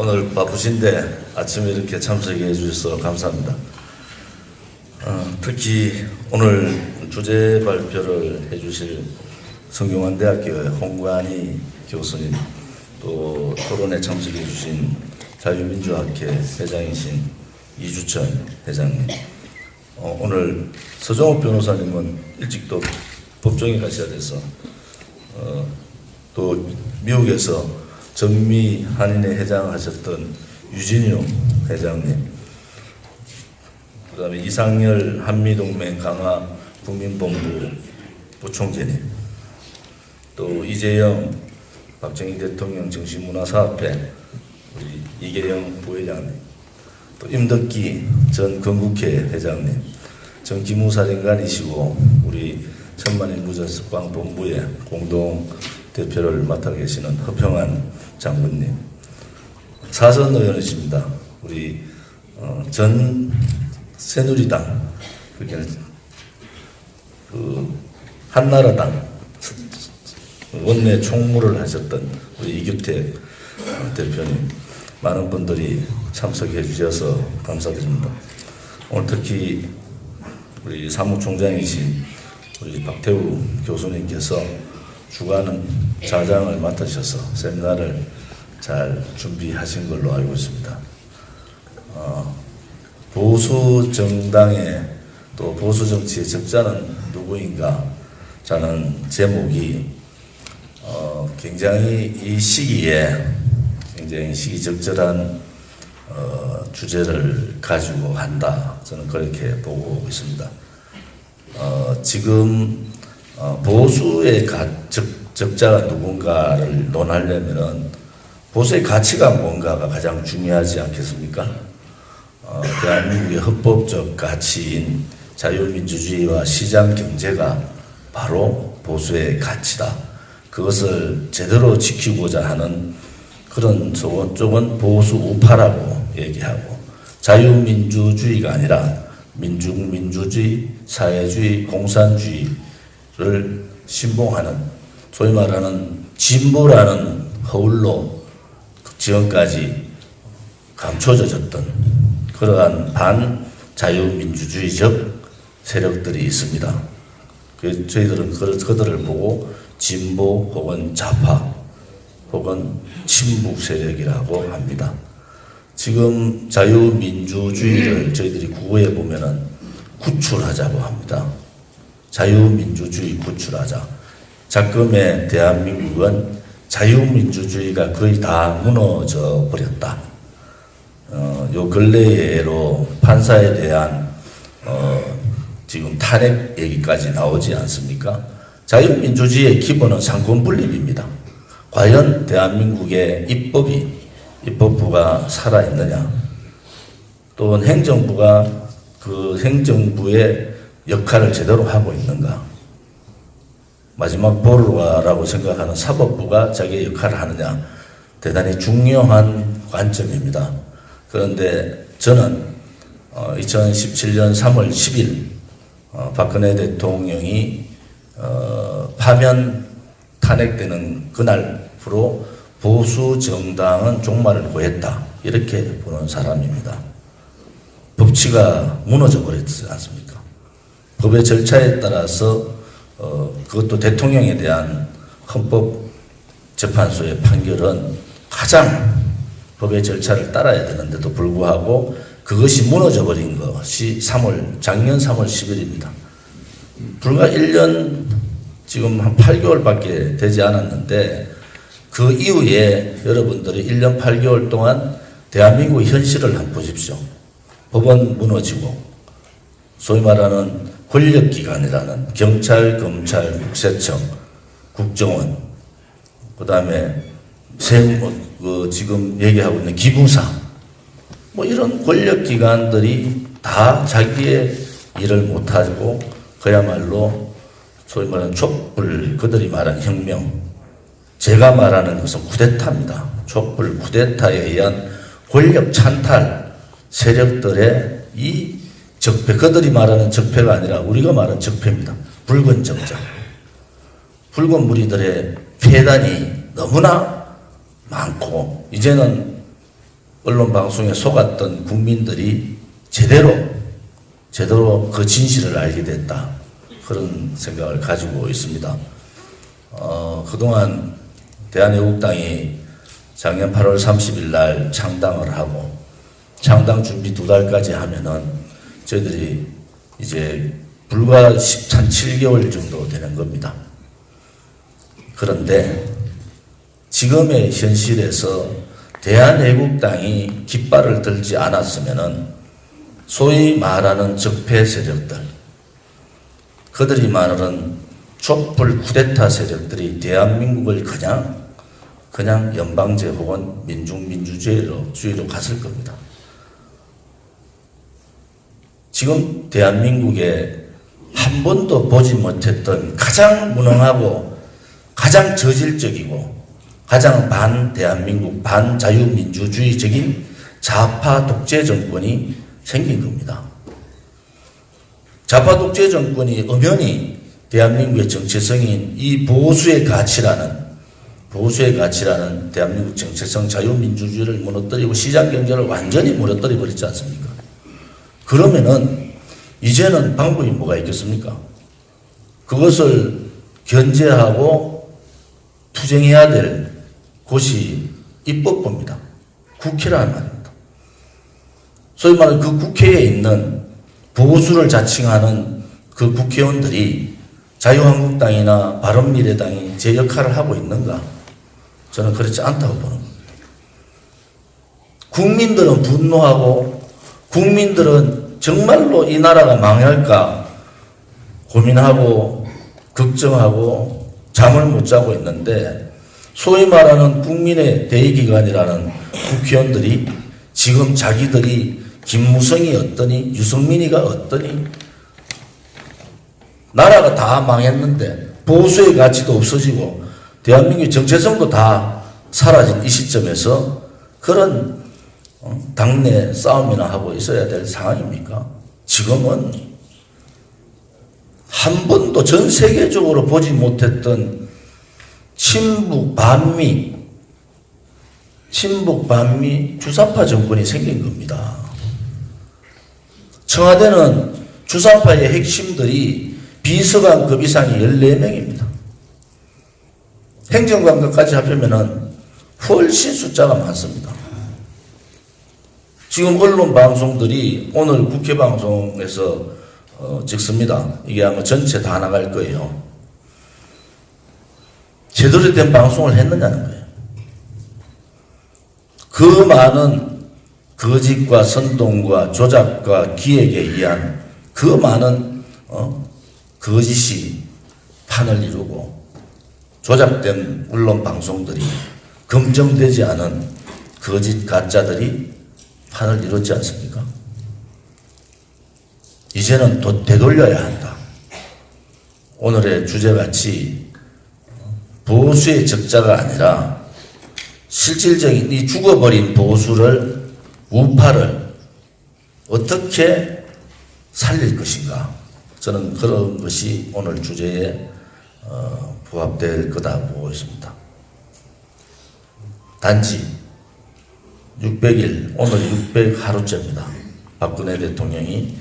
오늘 바쁘신데 아침에 이렇게 참석해 주셔서 감사합니다. 어, 특히 오늘 주제 발표를 해주실 성균관대학교의 홍관희 교수님 또 토론에 참석해 주신 자유민주학회 회장이신 이주천 회장님 어, 오늘 서정욱 변호사님은 일찍 또 법정에 가셔야 돼서 어, 또 미국에서 정미 한인회 회장 하셨던 유진용 회장님 그 다음에 이상열 한미동맹 강화 국민본부 부총재님 또 이재영 박정희 대통령 정신문화사업회 우리 이계영 부회장님 또 임덕기 전 건국회 회장님 전 기무 사령관이시고 우리 천만인 무자습방본부의 공동 대표를 맡아 계시는 허평한 장군님 사선 의원이십니다. 우리 어, 전 새누리당 그 한나라당 원내 총무를 하셨던 우리 이규택 어, 대표님 많은 분들이 참석해 주셔서 감사드립니다. 오늘 특히 우리 사무총장이신 우리 박태우 교수님께서 주관은 자장을 맡으셔서 세미나를 잘 준비하신 걸로 알고 있습니다. 어, 보수 정당의 또 보수 정치의 적자는 누구인가? 저는 제목이 어, 굉장히 이 시기에 굉장히 시기적절한 어, 주제를 가지고 한다. 저는 그렇게 보고 있습니다. 어, 지금 어, 보수의 가, 적, 적자가 누군가를 논하려면은 보수의 가치가 뭔가가 가장 중요하지 않겠습니까? 어, 대한민국의 헌법적 가치인 자유민주주의와 시장 경제가 바로 보수의 가치다. 그것을 제대로 지키고자 하는 그런 쪽- 쪽은 보수 우파라고 얘기하고 자유민주주의가 아니라 민중민주주의, 사회주의, 공산주의를 신봉하는 소위 말하는 진보라는 허울로 지금까지 감춰져졌던 그러한 반 자유민주주의적 세력들이 있습니다. 그 저희들은 그, 그들을 보고 진보 혹은 좌파 혹은 친북 세력이라고 합니다. 지금 자유민주주의를 저희들이 구호에 보면은 구출하자고 합니다. 자유민주주의 구출하자. 작금의 대한민국은 자유민주주의가 거의 다 무너져 버렸다. 어, 요 근래로 판사에 대한 어, 지금 탄핵 얘기까지 나오지 않습니까? 자유민주주의의 기본은 상권분립입니다. 과연 대한민국의 입법이 입법부가 살아있느냐? 또 행정부가 그 행정부의 역할을 제대로 하고 있는가? 마지막 보루가라고 생각하는 사법부가 자기의 역할을 하느냐? 대단히 중요한 관점입니다. 그런데 저는 어, 2017년 3월 10일 어, 박근혜 대통령이 어, 파면 탄핵되는 그날부로 보수 정당은 종말을 고했다 이렇게 보는 사람입니다. 법치가 무너져 버렸지 않습니까? 법의 절차에 따라서 어, 그것도 대통령에 대한 헌법재판소의 판결은 가장 법의 절차를 따라야 되는데도 불구하고 그것이 무너져 버린 것이 3월 작년 3월 10일입니다. 불과 1년 지금 한 8개월밖에 되지 않았는데 그 이후에 여러분들이 1년 8개월 동안 대한민국의 현실을 한번 보십시오. 법원 무너지고 소위 말하는 권력기관이라는 경찰, 검찰, 국세청, 국정원, 그 다음에 세무, 그 지금 얘기하고 있는 기부사, 뭐 이런 권력기관들이 다 자기의 일을 못하고 그야말로 소위 말하는 촛불, 그들이 말하는 혁명, 제가 말하는 것은 쿠데타입니다. 촛불 쿠데타에 의한 권력 찬탈 세력들의 이 적폐, 그들이 말하는 적폐가 아니라 우리가 말하는 적폐입니다. 붉은 적자. 붉은 무리들의 폐단이 너무나 많고, 이제는 언론 방송에 속았던 국민들이 제대로 제대로 그 진실을 알게 됐다 그런 생각을 가지고 있습니다. 어, 그동안 대한애국당이 작년 8월 30일 날 창당을 하고 창당 준비 두 달까지 하면은 저희들이 이제 불과 1 7개월 정도 되는 겁니다. 그런데 지금의 현실에서 대한애국당이 깃발을 들지 않았으면은 소위 말하는 적폐 세력들, 그들이 말하는 촛불 쿠데타 세력들이 대한민국을 그냥 그냥 연방제 혹은 민중민주주의로 주의로 갔을 겁니다. 지금 대한민국에 한 번도 보지 못했던 가장 무능하고 가장 저질적이고 가장 반 대한민국 반 자유민주주의적인 좌파 독재 정권이 생긴 겁니다. 좌파 독재 정권이 엄연히 대한민국의 정체성인 이 보수의 가치라는 보수의 가치라는 대한민국 정체성 자유민주주의를 무너뜨리고 시장 경제를 완전히 무너뜨려 버렸지 않습니까? 그러면은 이제는 방법이 뭐가 있겠습니까? 그것을 견제하고 투쟁해야 될 곳이 입법부입니다. 국회라는 말입니다. 소위 말하는 그 국회에 있는 보수를 자칭하는 그 국회의원들이 자유한국당이나 바른미래당이 제 역할을 하고 있는가? 저는 그렇지 않다고 보는 겁니다. 국민들은 분노하고 국민들은 정말로 이 나라가 망할까 고민하고 걱정하고 잠을 못 자고 있는데 소위 말하는 국민의 대의기관이라는 국회의원들이 지금 자기들이 김무성이 어떠니 유승민이가 어떠니 나라가 다 망했는데 보수의 가치도 없어지고 대한민국의 정체성도 다 사라진 이 시점에서 그런 어, 당내 싸움이나 하고 있어야 될 상황입니까? 지금은 한 번도 전 세계적으로 보지 못했던 친북 반미 친북 반미 주사파 정권이 생긴 겁니다. 청와대는 주사파의 핵심들이 비서관급 이상이 14명입니다. 행정관급까지 합하면은 훨씬 숫자가 많습니다. 지금 언론 방송들이 오늘 국회 방송에서 어, 찍습니다. 이게 아마 전체 다 나갈 거예요. 제대로 된 방송을 했느냐는 거예요. 그 많은 거짓과 선동과 조작과 기획에 의한 그 많은 어, 거짓이 판을 이루고 조작된 언론 방송들이 검증되지 않은 거짓 가짜들이 판을 이뤘지 않습니까? 이제는 또 되돌려야 한다. 오늘의 주제같이 보수의 적자가 아니라 실질적인 이 죽어버린 보수를 우파를 어떻게 살릴 것인가 저는 그런 것이 오늘 주제에 어, 부합될 거다 보고 있습니다. 단지 600일 오늘 600 하루째입니다. 박근혜 대통령이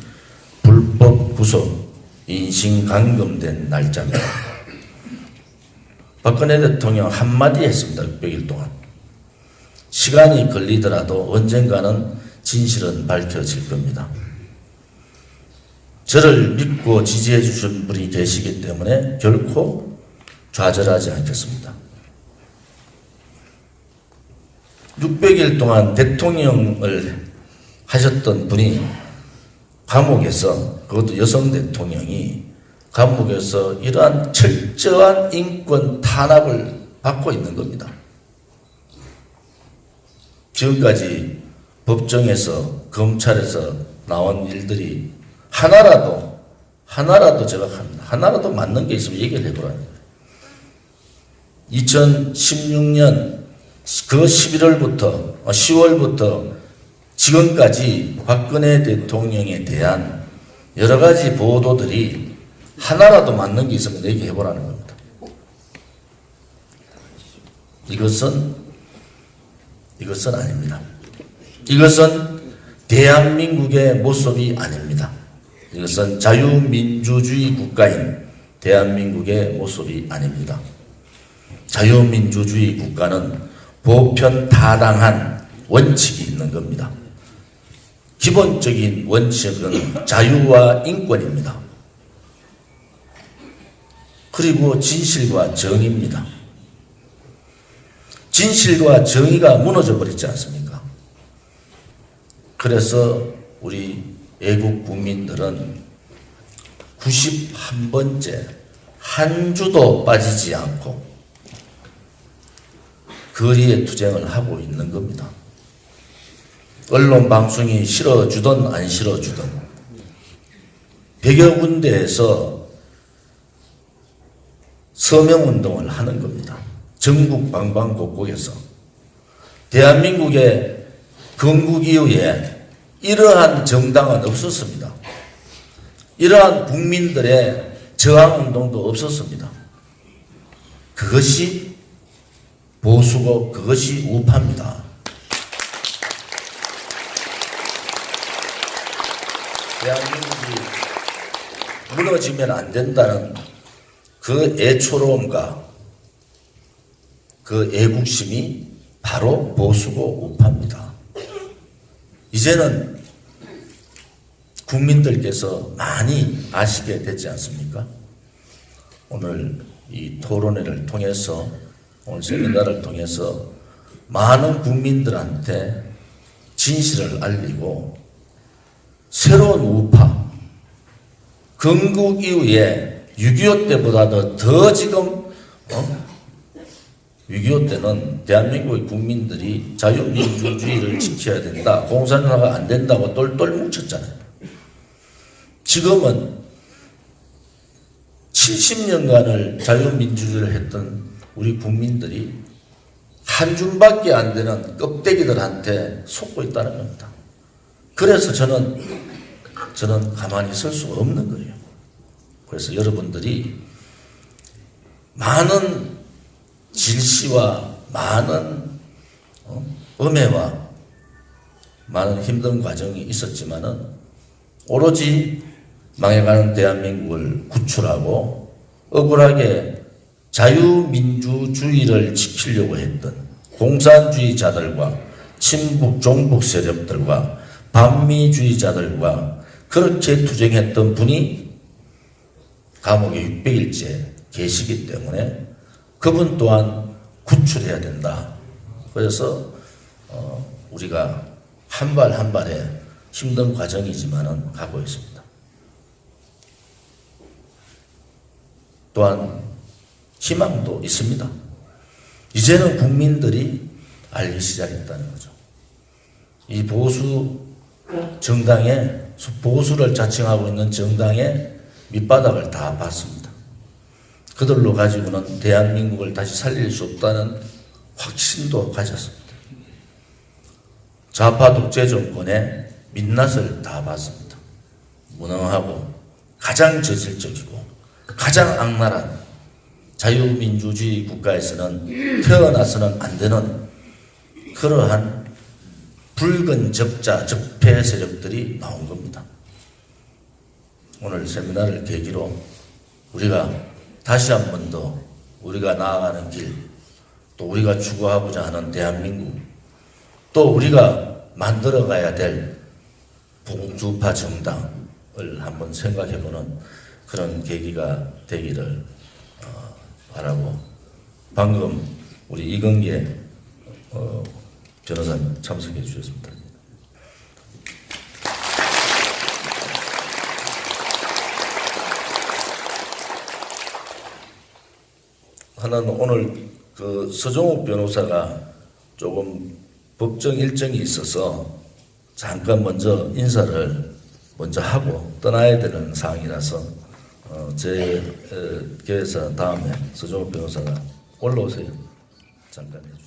불법 구속 인신 감금된 날짜입니다. 박근혜 대통령 한마디 했습니다. 600일 동안. 시간이 걸리더라도 언젠가는 진실은 밝혀질 겁니다. 저를 믿고 지지해 주신 분이 계시기 때문에 결코 좌절하지 않겠습니다. 600일 동안 대통령을 하셨던 분이 감옥에서 그것도 여성 대통령이 감옥에서 이러한 철저한 인권 탄압을 받고 있는 겁니다. 지금까지 법정에서 검찰에서 나온 일들이 하나라도 하나라도 제가 하나라도 맞는 게 있으면 얘기를 해보라는 거예요. 2016년 그 11월부터 10월부터 지금까지 박근혜 대통령에 대한 여러 가지 보도들이 하나라도 맞는 게 있으면 얘기해 보라는 겁니다. 이것은 이것은 아닙니다. 이것은 대한민국의 모습이 아닙니다. 이것은 자유민주주의 국가인 대한민국의 모습이 아닙니다. 자유민주주의 국가는 보편타당한 원칙이 있는 겁니다. 기본적인 원칙은 자유와 인권입니다. 그리고 진실과 정의입니다. 진실과 정의가 무너져 버렸지 않습니까? 그래서 우리 애국 국민들은 91번째 한 주도 빠지지 않고 거리에 투쟁을 하고 있는 겁니다. 언론 방송이 실어주든 안 실어주든 100여 군데에서 서명운동을 하는 겁니다. 전국 방방곡곡에서. 대한민국의 건국 이후에 이러한 정당은 없었습니다. 이러한 국민들의 저항운동도 없었습니다. 그것이 보수고 그것이 우파입니다. 대한민국이 무너지면 안 된다는 그 애초로움과 그 애국심이 바로 보수고 우파입니다. 이제는 국민들께서 많이 아시게 됐지 않습니까? 오늘 이 토론회를 통해서 오늘 세미나를 통해서 많은 국민들한테 진실을 알리고 새로운 우파 건국 이후에 6.25 때보다도 더 지금 어? 6.25 때는 대한민국의 국민들이 자유민주주의를 지켜야 된다. 공산화가 안 된다고 똘똘 뭉쳤잖아요. 지금은 70년간을 자유민주주의를 했던 우리 국민들이 한 줌밖에 안 되는 껍데기들한테 속고 있다는 겁니다. 그래서 저는 저는 가만히 설 수가 없는 거예요. 그래서 여러분들이 많은 질시와 많은 어, 음해와 많은 힘든 과정이 있었지만은 오로지 망해가는 대한민국을 구출하고 억울하게 자유민주주의를 지키려고 했던 공산주의자들과 친북 종북 세력들과 반미주의자들과 그렇게 투쟁했던 분이 감옥에 600일째 계시기 때문에 그분 또한 구출해야 된다. 그래서 어, 우리가 한 발 한 발에 힘든 과정이지만은 가고 있습니다. 또한 희망도 있습니다. 이제는 국민들이 알기 시작했다는 거죠. 이 보수 정당에 보수를 자칭하고 있는 정당의 밑바닥을 다 봤습니다. 그들로 가지고는 대한민국을 다시 살릴 수 없다는 확신도 가졌습니다. 좌파 독재 정권의 민낯을 다 봤습니다. 무능하고 가장 저질적이고 가장 악랄한 자유민주주의 국가에서는 태어나서는 안 되는 그러한 붉은 적자, 적폐 세력들이 나온 겁니다. 오늘 세미나를 계기로 우리가 다시 한 번 더 우리가 나아가는 길, 또 우리가 추구하고자 하는 대한민국, 또 우리가 만들어가야 될 봉주파 정당을 한번 생각해보는 그런 계기가 되기를 어, 바라고 방금 우리 이건계 어, 변호사님 참석해 주셨습니다. 하나는 오늘 그 서종욱 변호사가 조금 법정 일정이 있어서 잠깐 먼저 인사를 먼저 하고 떠나야 되는 상황이라서 어, 제 어, 계획상 다음에 서종욱 변호사가 올라오세요. 잠깐 해주세요.